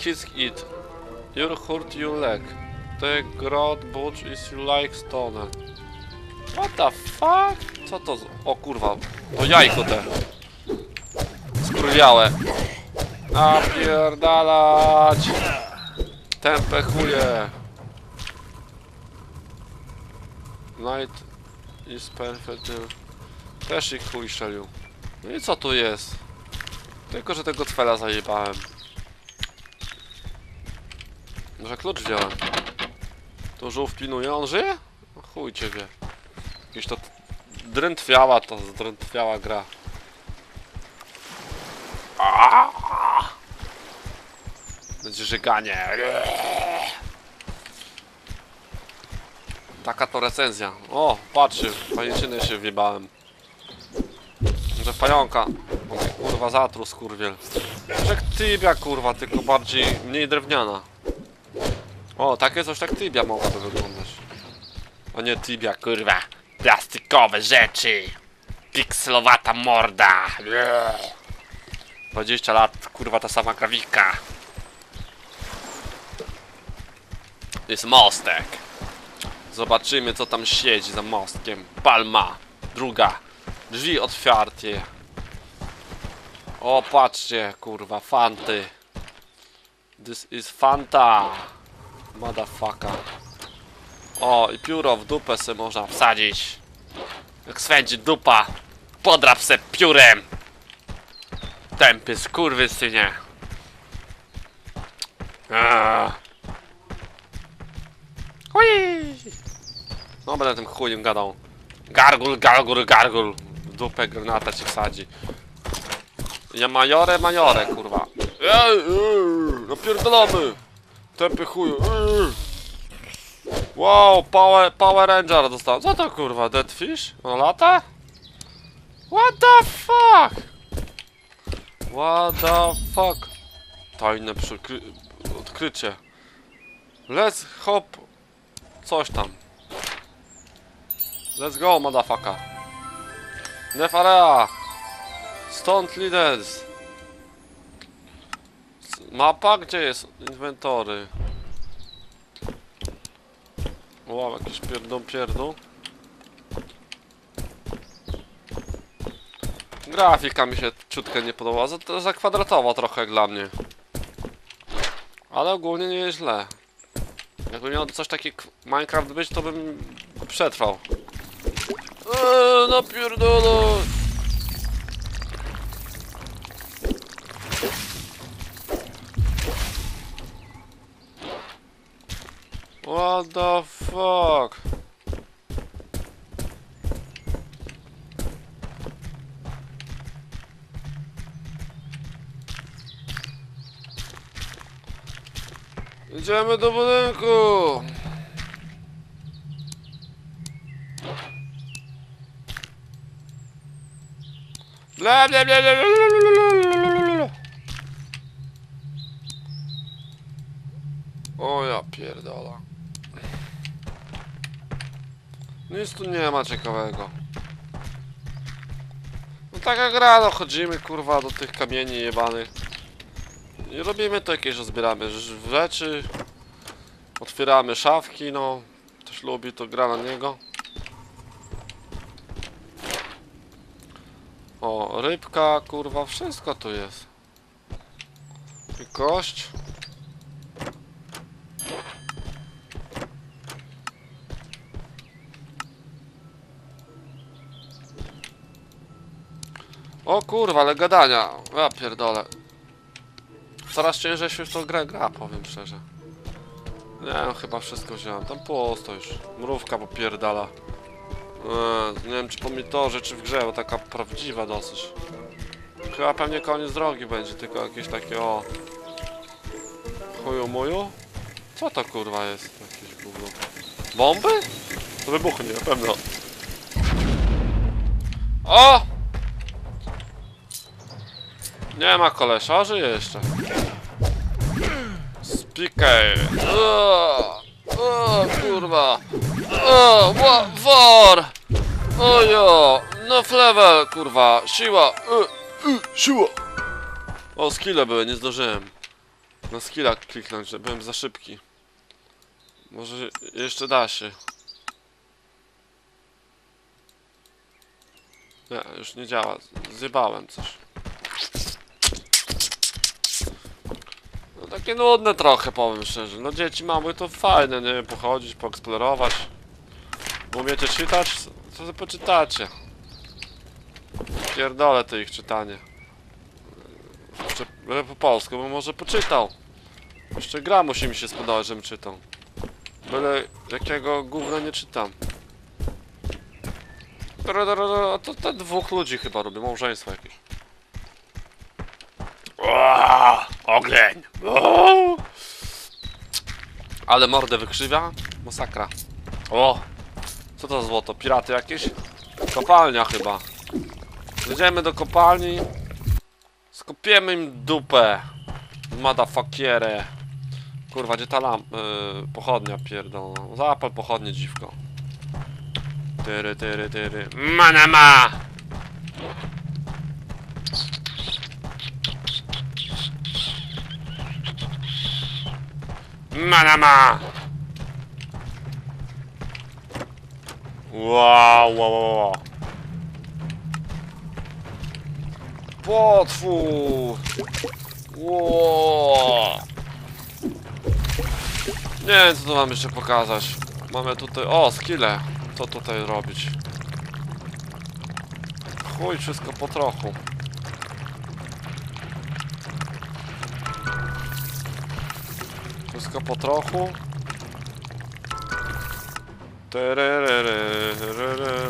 kiss it. You hurt your leg. The grot butch is like stone. What the fuck? Co to? z- O kurwa, to jajko te. Skurwiałe. Napierdalać! Tempę chuje. Night is perfect. Też ich chuj strzelił. No i co tu jest? Tylko, że tego cwela zajebałem. Może klucz wziąłem. To żółw pilnuje, on żyje? No chuj cię wie. Jakiś to drętwiała to, zdrętwiała gra. Będzie żyganie. Taka to recenzja. O, patrzcie, pajęczyny się wjebałem. Że pająka. O, kurwa zatru skurwiel. Że jak tybia kurwa, tylko bardziej, mniej drewniana. O, takie coś tak tybia mogłaby wyglądać. A nie tybia, kurwa. Plastikowe rzeczy. Pikselowata morda. Eee. 20 lat, kurwa, ta sama grafika. Jest mostek. Zobaczymy, co tam siedzi za mostkiem. Palma. Druga. Drzwi otwarte. O, patrzcie, kurwa, fanty. This is Fanta. Motherfucker. O, i pióro w dupę se można wsadzić. Jak swędzi dupa. Podrap se piórem. Tępy skurwysynie. Aaaa. Hui! No będę tym chujem gadał. Gargul, gargul, gargul. W dupę granata ci wsadzi. Ja majore, majore, kurwa. Ej, ej, napierdolamy. Tępy chuju. Ej. Wow, Power, Power Ranger dostałem. Co to kurwa, Deadfish? No lata? What the fuck? What the fuck? Tajne odkrycie. Let's hop... Coś tam. Let's go, motherfucker. Nefarea! Stąd leaders! Mapa? Gdzie jest? Inwentory. Wow, jakiś pierdą pierdół. Grafika mi się ciutkę nie podoba, za, za kwadratowo trochę dla mnie. Ale ogólnie nie jest źle. Jakby miał coś takiego Minecraft być, to bym przetrwał. Eee, napierdolę! What the fuck? Idziemy do budynku! Bla bla bla bla bla bla bla bla. O ja pierdola. Nic tu nie ma ciekawego. No taka gra, no chodzimy kurwa do tych kamieni jebanych. Robimy to jakieś, zbieramy rzeczy. Otwieramy szafki, no. Ktoś lubi, to gra na niego. O, rybka, kurwa, wszystko tu jest. I kość. O kurwa, ale gadania. Ja pierdolę. Coraz ciężej się w tą grę gra, powiem szczerze. Nie no, chyba wszystko wziąłem. Tam pusto już. Mrówka popierdala. Eee, nie wiem czy po mitorze, czy w grze, bo taka prawdziwa dosyć. Chyba pewnie koniec drogi będzie, tylko jakieś takie o... Chuju muju? Co to kurwa jest? Jakieś gówno. Bomby? To wybuchnie, na pewno. O! Nie ma kolesza, żyje jeszcze. Spiker. O, kurwa. O, wa, war. Ojo. No level, kurwa. Siła. Y, y, siła. O, skille były, nie zdążyłem. Na skilla kliknąć, byłem za szybki. Może jeszcze da się. Nie, już nie działa. Zjebałem coś. Takie nudne trochę, powiem szczerze. No dzieci małe to fajne, nie? Pochodzić, poeksplorować. Umiecie czytać? Co wy poczytacie? Pierdolę to ich czytanie. Jeszcze byle po polsku, bo może poczytał. Jeszcze gra musi mi się spodobać, żebym czytał. Byle jakiego gówna nie czytam. Dro, To te dwóch ludzi chyba robią, małżeństwo jakieś. Ogień! Ale mordę wykrzywia? Masakra. O! Co to złoto? Piraty jakieś? Kopalnia chyba. Jedziemy do kopalni. Skopiemy im dupę. Motherfuckierę. Kurwa, gdzie ta lamp... Yy, pochodnia pierdolona. Zapal pochodnie, dziwko. Tyry, tyry, tyry. Manama! Manama! Wow, wow, wow, wow. Potwór! Wow. Nie wiem co tu mam jeszcze pokazać. Mamy tutaj... O, skille! Co tutaj robić? Chuj, wszystko po trochu. Wszystko po trochu.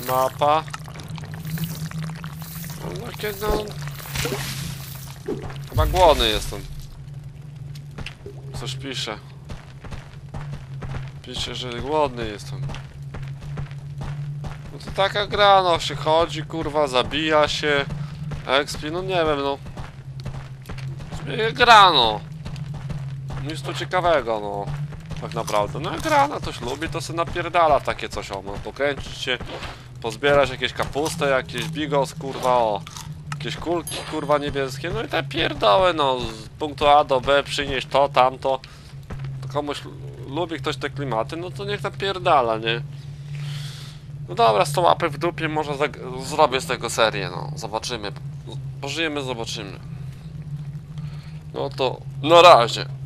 Mapa. No, takie no... Chyba głodny jestem. Coś pisze. Pisze, że głodny jestem. No to taka gra, no się chodzi, kurwa, zabija się. Expi, no nie wiem, no. Gra, no. Nic tu ciekawego, no. Tak naprawdę. No gra na coś lubi, to se napierdala takie coś, o, no. Pokręcić się, pozbierać jakieś kapustę, jakieś bigos, kurwa, o. Jakieś kulki, kurwa, niebieskie, no i te pierdoły, no. Z punktu A do B przynieść to, tamto. To komuś lubi ktoś te klimaty, no to niech napierdala, nie? No dobra, 100 łapy w dupie, może zrobię z tego serię, no. Zobaczymy. Pożyjemy, zobaczymy. No to na razie.